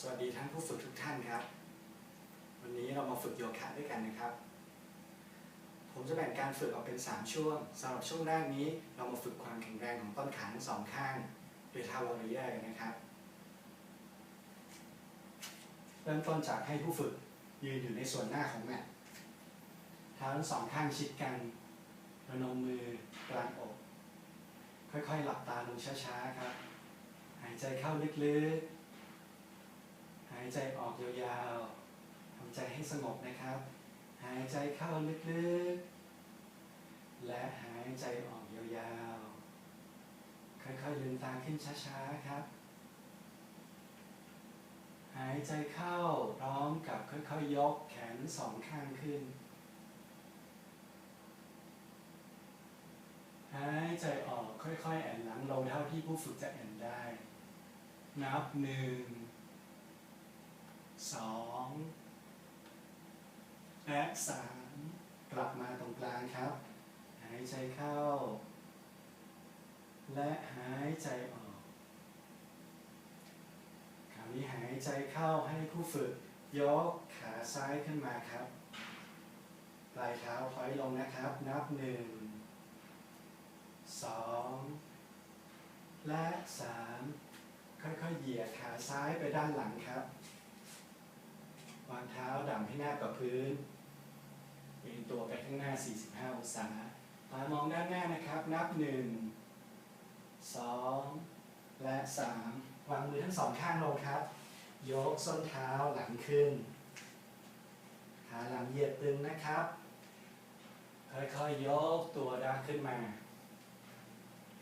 สวัสดีท่านผู้ฝึกทุกท่านครับ วันนี้เรามาฝึกโยคะด้วยกันนะครับ ผมจะแบ่งการฝึกออกเป็น 3 ช่วงสำหรับช่วงแรกนี้เรามาฝึกความแข็งแรงของต้นขาทั้งสองข้างโดยท่าวอร์เรียร์กันนะครับ เริ่มต้นจากให้ผู้ฝึกยืนอยู่ในส่วนหน้าของแมตเท้าทั้งสองข้างชิดกันระนมมือกลางอก ค่อยๆ หลับตาลงช้าๆครับ หายใจเข้าลึกๆ หายใจออกยาวๆทำใจให้สงบนะครับ หายใจเข้าลึกๆ และหายใจออกยาวๆ ค่อยๆลืมตาขึ้นช้าๆครับ หายใจเข้าพร้อมกับค่อยๆยกแขนสองข้างขึ้น หายใจออกค่อยๆแอนหลังลงเท่าที่ผู้ฝึกจะแอนได้ นับหนึ่ง สองและสามกลับมาตรงกลางครับ หายใจเข้า และหายใจออก คราวนี้หายใจเข้าให้ผู้ฝึก ยกขาซ้ายขึ้นมาครับปลายเท้าถอยลงนะครับ นับหนึ่งสองและสามค่อยๆเหยียดขาซ้ายไปด้านหลังครับ วางเท้าดั่งให้แนบกับพื้นเอียงตัวไปข้างหน้า 45 องศา ตามองด้านหน้านะครับ นับ 1 2 และ 3 วางมือทั้งสองข้างลงครับ ยกส้นเท้าหลังขึ้น ขาหลังเหยียดตึงนะครับ ค่อยๆยกตัวด้านขึ้นมา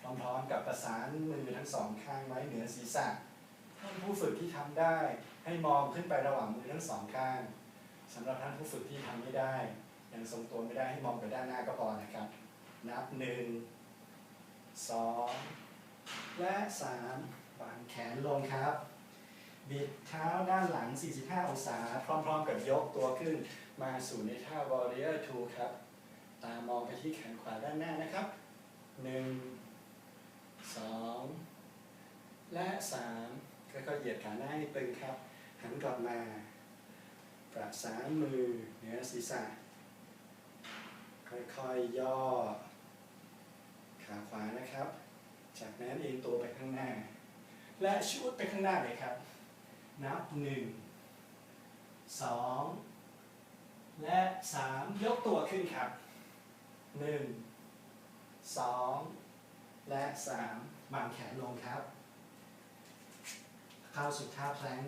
พร้อมๆกับประสานมือทั้งสองข้างไว้เหนือศีรษะท่านผู้ฝึกที่ทำได้ ให้มองขึ้นไประหว่างมือทั้งสองข้างสำหรับท่านผู้ฝึกที่ทำไม่ได้ ยังทรงตัวไม่ได้ให้มองไปด้านหน้าก็พอนะครับ นับหนึ่งสองและสามวางแขนลงครับ บิดเท้าด้านหลัง 45 องศา พร้อมๆกับยกตัวขึ้น มาสู่ในท่า warrior two ครับ ตามองไปที่แขนขวาด้านหน้านะครับหนึ่งสองและสามค่อยๆเหยียดขาหน้าให้ตึงครับ หันกลับมาประสานมือเหนือศีรษะ ค่อยๆย่อ ขาขวานะครับ จากนั้นเอ็นตัวไปข้างหน้า และชุดไปข้างหน้าเลยครับ นับหนึ่งสองและสามยกตัวขึ้นครับหนึ่งสองและสามวางแขนลงครับ เข้าสู่ท่าแพลง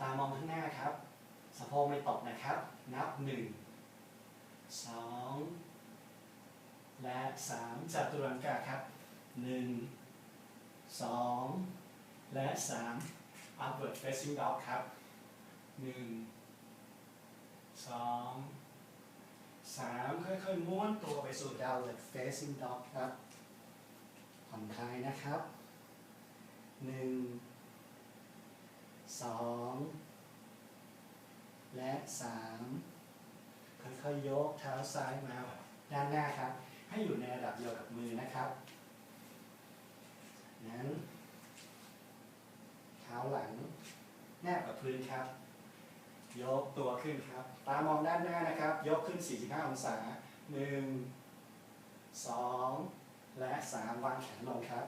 ตามองข้างหน้าครับ สะโพกไม่ตกนะครับ นับหนึ่งสองและสามจัตุรังกาครับหนึ่งสองและสาม upward facing dog ครับหนึ่งสองสามค่อยๆม้วนตัวไปสู่ downward facing dog ครับผ่อนคลายนะครับห นึ่งสองและสามค่อยๆยกเท้าซ้ายมาด้านหน้าครับ ให้อยู่ในระดับเดียวกับมือนะครับ นั้น เท้าหลัง แนบกับพื้นครับ ยกตัวขึ้นครับ ตามองด้านหน้านะครับ ยกขึ้น 45 องศา 1 2 และ 3 วางแขนลงครับ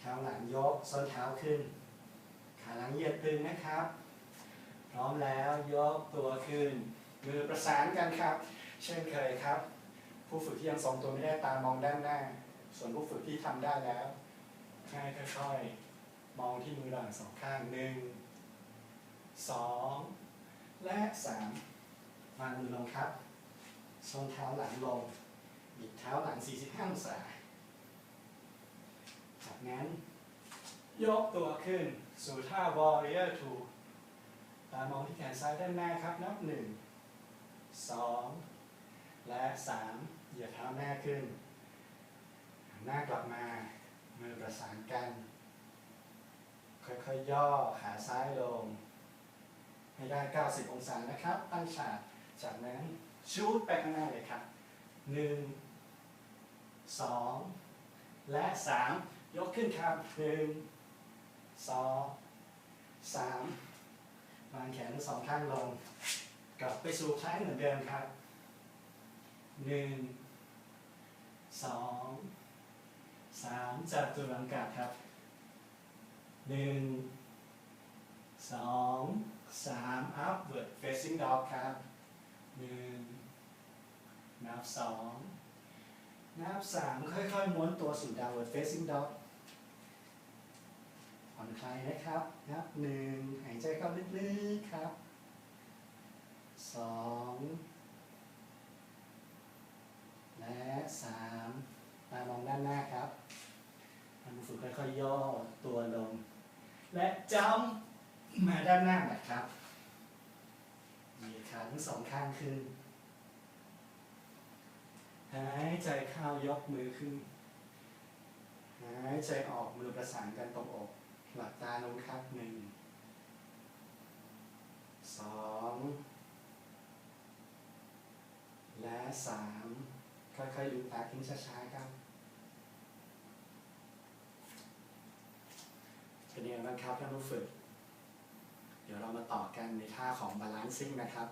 เท้าหลังยกส้นเท้าขึ้น ขาหลังเหยียดตึงนะครับ พร้อมแล้วยกตัวขึ้น มือประสานกันครับ เช่นเคยครับ ผู้ฝึกที่ยังทรงตัวไม่ได้ตามองด้านหน้า ส่วนผู้ฝึกที่ทำได้แล้วให้ค่อยๆมองที่มือหลังสองข้างหนึ่งสองและสามวางมือลงครับส้นเท้าหลังลงบิดเท้าหลัง 45 องศาจากนั้น ยกตัวขึ้น สู่ท่า warrior two ตามองที่แขนซ้ายด้านหน้าครับ นับหนึ่งสองและสามเหยียดเท้าหน้าขึ้นหันหน้ากลับมา มือประสานกัน ค่อยๆย่อขาซ้ายลง ให้ได้ 90 องศานะครับ ตั้งฉากจากนั้นชูดไปข้างหน้าเลยครับ 1 2 และ 3 ยกขึ้นครับ 1 สองสามวางแขนทั้งสองข้างลง กลับไปสู่ท้ายเหมือนเดิมครับหนึ่งสองสามจับตัวหลังกลับครับหนึ่งสองสาม upward facing dog ครับหนึ่งนับสองนับสามค่อยๆม้วนตัวสู่ downward facing dog ผ่อลายนะครับ นับหนึ่งหายใจเข้าลึกๆครับสองและสามตามองด้านหน้าครับทำฝึกค่อยๆย่อตัวลง และจำมาด้านหน้านะครับเหยียดขาทั้งสองข้างขึ้น หายใจเข้ายกมือขึ้น หายใจออกมือประสานกันตรงอก หลับตาลงครับหนึ่งสองและสามค่อยๆลืมตาทิ้งช้าๆครับเป็นยังไงบ้างครับท่านผู้ฝึก เดี๋ยวเรามาต่อกันในท่าของบาลานซิ่งนะครับ